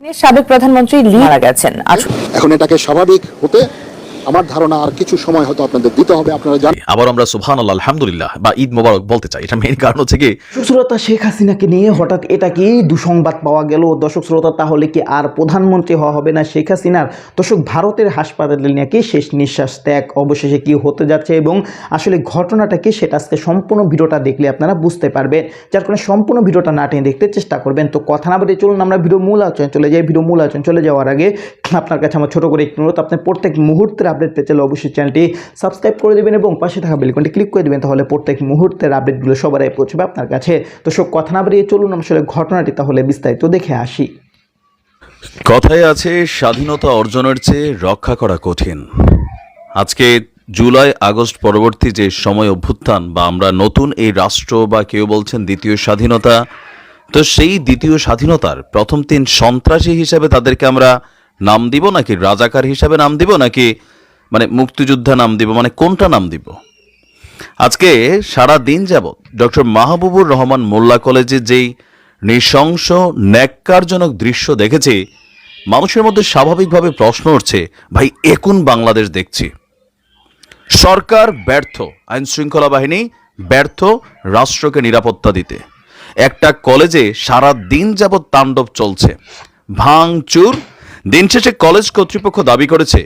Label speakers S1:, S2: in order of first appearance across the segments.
S1: সাবেক প্রধানমন্ত্রী লি মারা গেছেন।
S2: এখন এটাকে স্বাভাবিক হতে আমার ধারণা আর কিছু সময় হয়তো আপনাদের দিতে হবে আপনারা জানেন
S3: আবার আমরা সুবহান আল্লাহ আলহামদুলিল্লাহ বা ঈদ মোবারক বলতে চাই। এটা মেইন কারণ হচ্ছে কি
S4: শ্রোতা শেখ হাসিনাকে নিয়ে হঠাৎ এটা কি দুঃসংবাদ পাওয়া গেল? দর্শক শ্রোতা তাহলে কি আর প্রধানমন্ত্রী হওয়া হবে না শেখ হাসিনার? দর্শক ভারতের হাসপাতালে নাকি শেষ নিঃশ্বাস ত্যাগ? অবশেষে কি হতে যাচ্ছে এবং আসলে ঘটনাটা কি? সেটা আজকে সম্পূর্ণ ভিডিওটা দেখলে আপনারা বুঝতে পারবেন। যার কারণে সম্পূর্ণ ভিডিওটা না টেনে দেখতে চেষ্টা করবেন। তো কথা না বলে চলুন আমরা ভিডিও মূল আলোচনায় চলে যাই। ভিডিও মূল আলোচনা চলে যাওয়ার আগে আপনার কাছে আমার ছোট করে একটু অনুরোধ। আপনি প্রত্যেক মুহূর্তের আপডেট পেতে অবশ্যই চ্যানেলটি সাবস্ক্রাইব করে দেবেন এবং পাশে থাকা বেলকনটি ক্লিক করে দেবেন, তাহলে প্রত্যেক মুহূর্তের আপডেটগুলো সবার আগে পৌঁছবে আপনার কাছে। তো সব কথা না বাড়িয়ে চলুন আসলে ঘটনাটি, তাহলে বিস্তারিত দেখে আসি।
S3: কথায় আছে, স্বাধীনতা অর্জনের চেয়ে রক্ষা করা কঠিন। আজকে জুলাই আগস্ট পরবর্তী যে সময় অভ্যুত্থান বা আমরা নতুন এই রাষ্ট্র বা কেউ বলছেন দ্বিতীয় স্বাধীনতা, তো সেই দ্বিতীয় স্বাধীনতার প্রথম তিন সন্ত্রাসী হিসেবে তাদেরকে আমরা নাম দিব নাকি রাজাকার হিসাবে নাম দিব নাকি মানে মুক্তিযোদ্ধা নাম দিব মানে কোনটা নাম দিব? আজকে সারা দিন যাবৎ ডক্টর মাহবুবুর রহমান মোল্লা কলেজে যেই নৃশংস, ন্যাক্কারজনক দৃশ্য দেখেছি, মানুষের মধ্যে স্বাভাবিকভাবে প্রশ্ন উঠছে, ভাই এখন বাংলাদেশ দেখছি? সরকার ব্যর্থ আইন শৃঙ্খলা বাহিনী ব্যর্থ রাষ্ট্রকে নিরাপত্তা দিতে। একটা কলেজে সারা দিন যাবৎ তাণ্ডব চলছে। ভাঙচুর। দিন শেষে কলেজ কর্তৃপক্ষ দাবি করেছে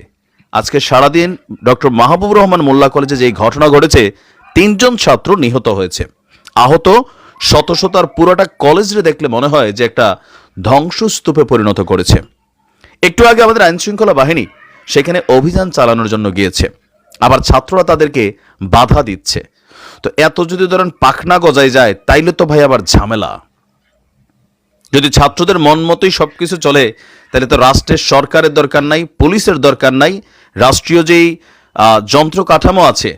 S3: আজকে সারাদিন ডক্টর মাহবুব রহমান মোল্লা কলেজে যে ঘটনা ঘটেছে, তিনজন ছাত্র নিহত হয়েছে। আহত শত শতার পুরোটা কলেজে দেখলে মনে হয় যে একটা ধ্বংসস্তূপে পরিণত করেছে। একটু আগে আমাদের আইন শৃঙ্খলা বাহিনী সেখানে অভিযান চালানোর জন্য গিয়েছে। আবার ছাত্ররা তাদেরকে বাধা দিচ্ছে। তো এত যদি ধরেন পাখনা গজায় যায়, তাইলে তো ভাই আবার ঝামেলা। যদি ছাত্রদের মন মতোই সব কিছু চলে, তাহলে তো রাষ্ট্রের সরকারের দরকার নাই, পুলিশের দরকার নাই, রাষ্ট্রীয় যেই যন্ত্র কাঠামো আছে,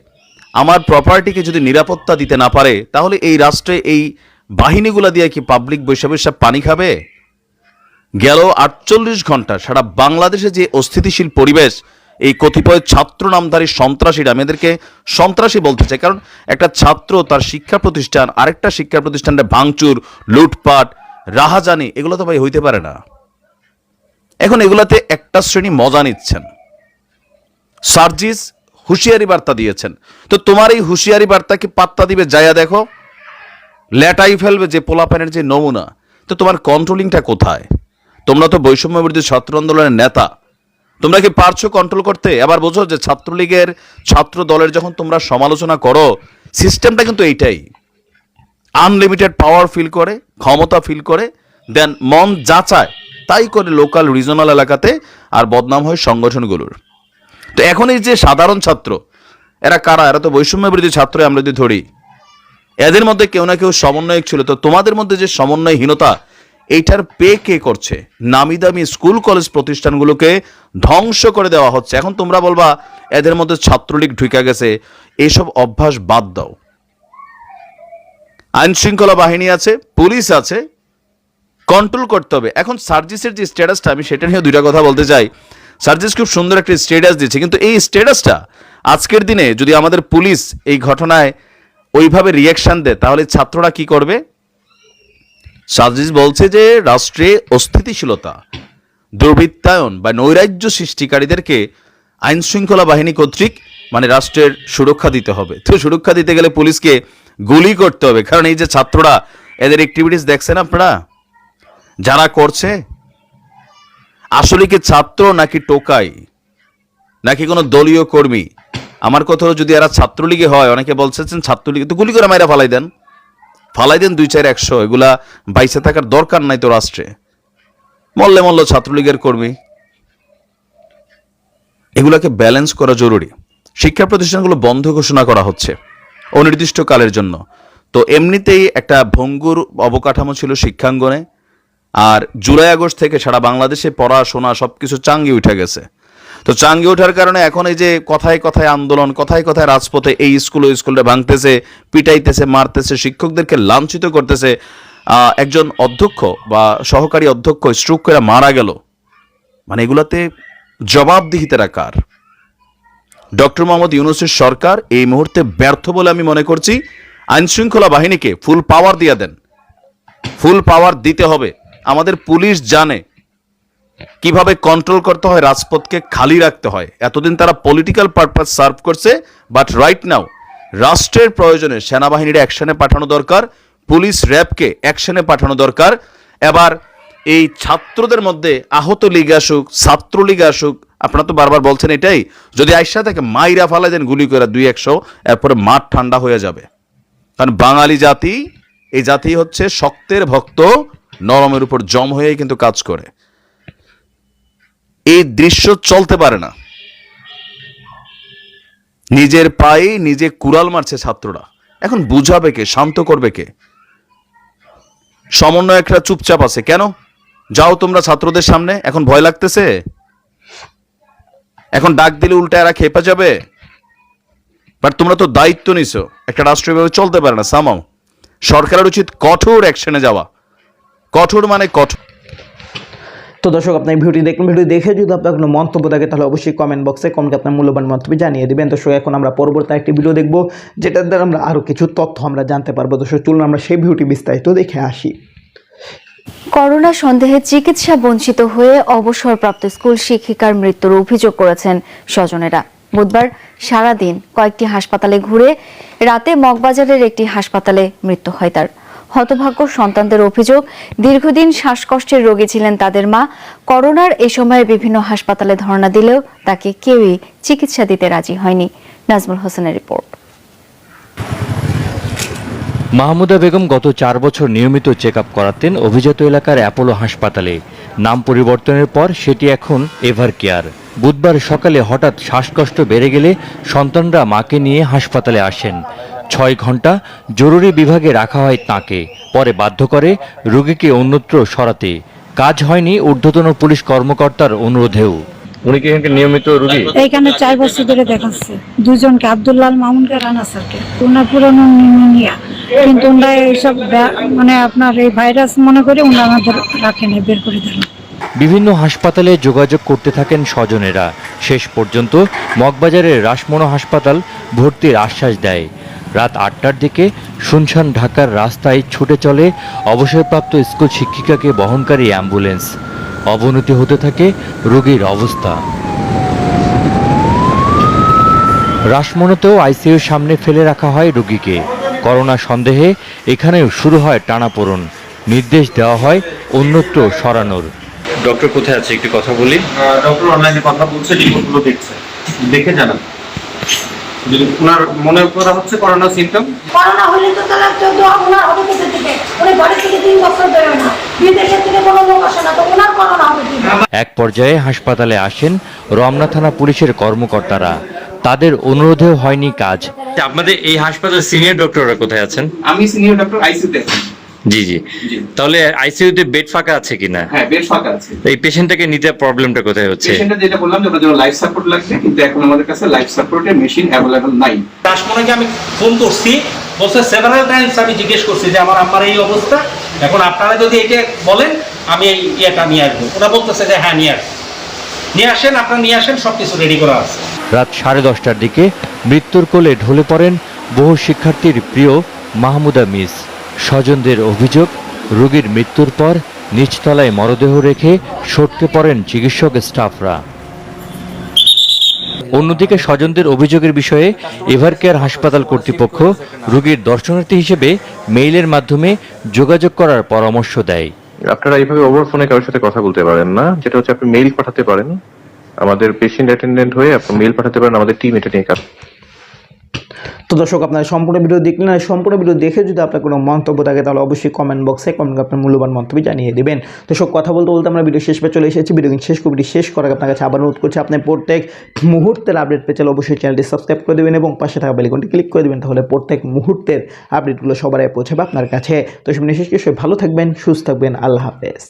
S3: আমার প্রপার্টিকে যদি নিরাপত্তা দিতে না পারে, তাহলে এই রাষ্ট্রে এই বাহিনীগুলা দিয়ে কি পাবলিক বৈশা বৈশা পানি খাবে? গেল আটচল্লিশ ঘণ্টা, সারা বাংলাদেশে যে অস্থিতিশীল পরিবেশ, এই কতিপয় ছাত্র নামধারী সন্ত্রাসীরা, আমি এদেরকে সন্ত্রাসী বলতে চাই, কারণ একটা ছাত্র তার শিক্ষা প্রতিষ্ঠান, আরেকটা শিক্ষা প্রতিষ্ঠানে ভাঙচুর, লুটপাট রাহাজানি, এগুলো তো ভাই হইতে পারে না। এখন এগুলাতে একটা শ্রেণি মজা নিচ্ছেন। সার্জিস হুঁশিয়ারি বার্তা দিয়েছেন। তো তোমার এই হুঁশিয়ারি বার্তা কি পাত্তা দিবে? যায়া দেখো। লেটাই ফেলবে যে পোলাপানের যে নমুনা। তো তোমার কন্ট্রোলিংটা কোথায়? তোমরা তো বৈষম্য বিরোধী ছাত্র আন্দোলনের নেতা। তোমরা কি পারছ কন্ট্রোল করতে? এবার বোঝো যে ছাত্রলীগের ছাত্র দলের যখন তোমরা সমালোচনা করো সিস্টেমটা কিন্তু এইটাই। আনলিমিটেড পাওয়ার ফিল করে, ক্ষমতা ফিল করে দেন মন যা চায় তাই করে লোকাল রিজনাল এলাকাতে আর বদনাম হয় সংগঠনগুলোর। তো এখন এই যে সাধারণ ছাত্র, এরা কারা? এরা তো বৈষম্য বিরোধী ছাত্র আমরা যদি ধরি, এদের মধ্যে কেউ না কেউ সমন্বয়ক ছিল। তো তোমাদের মধ্যে যে সমন্বয়হীনতা, এইটার পে কে করছে? নামি দামি স্কুল, কলেজ প্রতিষ্ঠানগুলোকে ধ্বংস করে দেওয়া হচ্ছে। এখন তোমরা বলবা, এদের মধ্যে ছাত্রলীগ ঢুকে গেছে এইসব অভ্যাস বাদ দাও। আইন শৃঙ্খলা বাহিনী আছে, পুলিশ আছে কন্ট্রোল করতে হবে। এখন সার্জিসের যে স্ট্যাটাসটা আমি সেটা নিয়ে দুইটা কথা বলতে চাই। সার্জিস খুব সুন্দর একটা স্ট্যাটাস দিচ্ছে কিন্তু এই স্ট্যাটাসটা আজকের দিনে যদি আমাদের পুলিশ এই ঘটনায় ওইভাবে রিয়াকশন দেয়, তাহলে ছাত্ররা কি করবে? সার্জিস বলছে যে, রাষ্ট্রে অস্থিতিশীলতা, দুর্বৃত্তায়ন বা নৈরাজ্য সৃষ্টিকারীদেরকে আইন শৃঙ্খলা বাহিনী কর্তৃক মানে রাষ্ট্রের সুরক্ষা দিতে হবে। তো সুরক্ষা দিতে গেলে পুলিশকে গুলি করতে হবে। কারণ এই যে ছাত্ররা, এদের অ্যাক্টিভিটিস দেখছেন আপনারা? যারা করছে? আসলে কি ছাত্র নাকি টোকাই? নাকি কোনো দলীয় কর্মী? আমার কথা যদি এরা ছাত্রলীগে হয়, অনেকে বলছেন ছাত্রলীগে, তো গুলি করে মাইরা ফালাই দেন। ফালাই দেন দুই চার একশো, এগুলা বাইসে থাকার দরকার নাই তো রাষ্ট্রে। মল্লে মল্ল ছাত্রলীগের কর্মী। এগুলাকে ব্যালেন্স করা জরুরি। শিক্ষা প্রতিষ্ঠানগুলো বন্ধ ঘোষণা করা হচ্ছে। অনির্দিষ্টকালের জন্য। তো এমনিতেই একটা ভঙ্গুর অবকাঠামো ছিল শিক্ষাঙ্গনে, আর জুলাই আগস্ট থেকে সারা বাংলাদেশে পড়াশোনা সব কিছু চাঙ্গি উঠে গেছে। তো চাঙ্গি ওঠার কারণে এখন এই যে কথায় কথায় আন্দোলন, কথায় কথায় রাজপথে এই স্কুল, ওই স্কুলটা ভাঙতেছে, পিটাইতেছে, মারতেছে, শিক্ষকদেরকে লাঞ্ছিত করতেছে একজন অধ্যক্ষ বা সহকারী অধ্যক্ষ স্ট্রোক করে মারা গেল। মানে এগুলাতে জবাবদিহিতারা কার? ডক্টর মোহাম্মদ ইউনুসের সরকার এই মুহূর্তে ব্যর্থ বলে আমি মনে করছি। আইন শৃঙ্খলা বাহিনীকে ফুল পাওয়ার দিয়ে দেন। ফুল পাওয়ার দিতে হবে। আমাদের পুলিশ জানে কীভাবে কন্ট্রোল করতে হয়, রাজপথকে খালি রাখতে হয়। এতদিন তারা পলিটিক্যাল পারপাস সার্ভ করছে বাট রাইট নাও রাষ্ট্রের প্রয়োজনে সেনাবাহিনীর অ্যাকশনে পাঠানো দরকার, পুলিশ র্যাবকে অ্যাকশনে পাঠানো দরকার। এবার এই ছাত্রদের মধ্যে আহত লীগ আসুক, ছাত্রলীগ আসুক, আপনারা তো বারবার বলছেন এটাই, যদি আইসা থেকে মাইরা ফালা দেন গুলি করে দুই একশো, এরপরে মাঠ ঠান্ডা হয়ে যাবে। কারণ বাঙালি জাতি, এই জাতি হচ্ছে শক্তের ভক্ত, নরমের উপর জম হয়ে কিন্তু কাজ করে। এই দৃশ্য চলতে পারে না। নিজের পায়ে নিজে কুড়াল মারছে ছাত্ররা। এখন বুঝাবে কে, শান্ত করবে কে? সমন্বয়করা চুপচাপ আছে। কেন? যাও তোমরা ছাত্রদের সামনে, এখন ভয় লাগতেছে? এখন ডাক দিলে উল্টা এরা খেপে যাবে? বাট তোমরা তো দায়িত্ব নিছো, একটা রাষ্ট্র এভাবে চলতে পারে না, সামাও। সরকারের উচিত কঠোর অ্যাকশনে যাওয়া। কঠোর মানে কঠোর
S4: তো দর্শক, আপনার ভিডিওটি দেখুন ভিডিও দেখে যদি আপনার কোনো মন্তব্য থাকে, তাহলে অবশ্যই কমেন্ট বক্সে কমেন্টে আপনার মূল্যবান মন্তব্য জানিয়ে দেবেন। দর্শক, এখন আমরা পরবর্তী একটি ভিডিও দেখব, যেটার দ্বারা আমরা আরও কিছু তথ্য আমরা জানতে পারব। দর্শক, চলুন আমরা সেই ভিডিওটি বিস্তারিত দেখে আসি।
S5: করোনা সন্দেহে চিকিৎসা বঞ্চিত হয়ে অবসরপ্রাপ্ত স্কুল শিক্ষিকার মৃত্যুর অভিযোগ করেছেন স্বজনেরা। বুধবার সারাদিন কয়েকটি হাসপাতালে ঘুরে রাতে মগবাজারের একটি হাসপাতালে মৃত্যু হয় তার। হতভাগ্য সন্তানদের অভিযোগ, দীর্ঘদিন শ্বাসকষ্টের রোগী ছিলেন তাদের মা। করোনার এ সময়ে বিভিন্ন হাসপাতালে ধর্ণা দিলেও তাকে কেউই চিকিৎসা দিতে রাজি হয়নি। নাজমুল হোসেনের রিপোর্ট।
S6: মাহমুদা বেগম গত চার বছর নিয়মিত চেক আপ করাতেন অভিজাত এলাকার অ্যাপোলো হাসপাতালে। নাম পরিবর্তনের পর সেটি এখন এভার কেয়ার। বুধবার সকালে হঠাৎ শ্বাসকষ্ট বেড়ে গেলে সন্তানরা মাকে নিয়ে হাসপাতালে আসেন। ছয় ঘণ্টা জরুরি বিভাগে রাখা হয় তাঁকে পরে বাধ্য করে রোগীকে অন্যত্র সরাতে। কাজ হয়নি ঊর্ধ্বতন পুলিশ কর্মকর্তার অনুরোধেও।
S7: উনি কি এখানকার নিয়মিত রুগী?
S8: এইখানে চার বছর ধরে দেখাচ্ছে। দুজনকে আব্দুল্লাল মামুনকে রানা স্যারকে। ওনার পুরনো নিউমোনিয়া কিন্তু ওনারা এইসব মানে আপনার এই ভাইরাস মনে করে ওনারা আমাদের রাখেনি বের করে দিল
S6: বিভিন্ন হাসপাতালে যোগাযোগ করতে থাকেন স্বজনেরা। শেষ পর্যন্ত মগবাজারের রাসমনো হাসপাতাল ভর্তির আশ্বাস দেয়। রাত আটটার দিকে শুনশান ঢাকার রাস্তায় ছুটে চলে অবসরপ্রাপ্ত স্কুল শিক্ষিকাকে বহনকারী অ্যাম্বুলেন্স। অবনতি হতে থাকে রোগীর অবস্থা। রাসমনোতেও আইসিইউর সামনে ফেলে রাখা হয় রোগীকে। করোনা সন্দেহে এখানেও শুরু হয় টানাপোড়ন। নির্দেশ দেওয়া হয় অন্যত্র সরানোর।
S7: ডক্টর কোথায় আছে? একটু কথা বলি।
S9: ডক্টর অনলাইনে কথা বলছে রিপোর্টগুলো দেখছে। দেখে জানান। ওনার মনে করা হচ্ছে করোনা সিমটম
S8: করোনা হলে তো তাহলে চোদ্দ ওনার হবে কোথা থেকে? উনি বাড়ি থেকে তিন বছর বেরোয় না। বিদেশের থেকে কোনো লোক আসে না তো ওনার করোনা হবে
S6: এক পর্যায়ে হাসপাতালে আসেন রমনা থানা পুলিশের কর্মকর্তারা। তাদের অনুরোধেও হয়নি কাজ।
S7: আপনাদের এই হাসপাতালের সিনিয়র ডক্টররা কোথায় আছেন?
S9: আমি সিনিয়র ডক্টর আইসিইউতে আছি।
S7: জি জি। তাহলে আইসিইউতে বেড ফাঁকা আছে কিনা
S9: হ্যাঁ বেশ ফাঁকা আছে।
S7: এই পেশেন্টটাকে নিতে প্রবলেমটা কোথায় হচ্ছে?
S9: পেশেন্টটা যেটা বললাম যে ওনার জন্য লাইফ সাপোর্ট লাগবে কিন্তু এখন আমাদের কাছে লাইফ সাপোর্টের মেশিন অ্যাভেলেবল নাই।
S10: রাসমণিকে আমি ফোন করছি বলছে সেভারাল টাইমস আমি জিজ্ঞেস করছি যে আমার আম্মার এই অবস্থা। এখন আপনারা যদি এটা বলেন আমি এই ইয়েটা নিয়ে আসব। ওরা বলতেছে যে হ্যাঁ নিয়ে আসব। নিয়ে আসেন আপনারা নিয়ে আসেন সব কিছু রেডি করা আছে।
S6: রাত সাড়ে দশটার দিকে মৃত্যুর কোলে ঢলে পড়েন বহু শিক্ষার্থীর প্রিয় মাহমুদা মিস। স্বজনদের অভিযোগ, রোগীর মৃত্যুর পর নিচতলায় মরদেহ রেখে সটকে পড়েন চিকিৎসক স্টাফরা। অন্যদিকে স্বজনদের অভিযোগের বিষয়ে এভারকেয়ার হাসপাতাল কর্তৃপক্ষ রোগীর দর্শনার্থী হিসেবে মেইলের মাধ্যমে যোগাযোগ করার পরামর্শ দেয়।
S11: আপনারা এইভাবে ওভার ফোনে কারোর সাথে কথা বলতে পারেন না, যেটা হচ্ছে আপনি মেইল পাঠাতে পারেন। আমাদের পেশেন্ট অ্যাটেন্ডেন্ট হয়ে আপনি মেল পাঠাতে পারেন, আমাদের টিম এটা নিয়ে কাজ।
S4: তো দর্শক, আপনারা সম্পূর্ণ ভিডিও দেখলেন আর সম্পূর্ণ ভিডিও দেখে যদি আপনার কোনো মন্তব্য থাকে, তাহলে অবশ্যই কমেন্ট বক্সে কমেন্ট আপনার মূল্যবান মন্তব্য জানিয়ে দেবেন। তো সব কথা বলতে বলতে আমরা ভিডিও শেষ পে চলে এসেছি। ভিডিও শেষ কবিটি শেষ করার আপনার কাছে আবার অনুরোধ করছি, আপনি প্রত্যেক মুহূর্তের আপডেট পেয়ে চলে অবশ্যই চ্যানেলটি সাবস্ক্রাইব করে দেবেন এবং পাশে থাকা বেলিকনটি ক্লিক করে দেবেন, তাহলে প্রত্যেক মুহূর্তের আপডেটগুলো সবার পৌঁছাবে আপনার কাছে। তো সব নিয়ে শেষ কিছু ভালো থাকবেন, সুস্থ থাকবেন, আল্লাহ হাফেজ।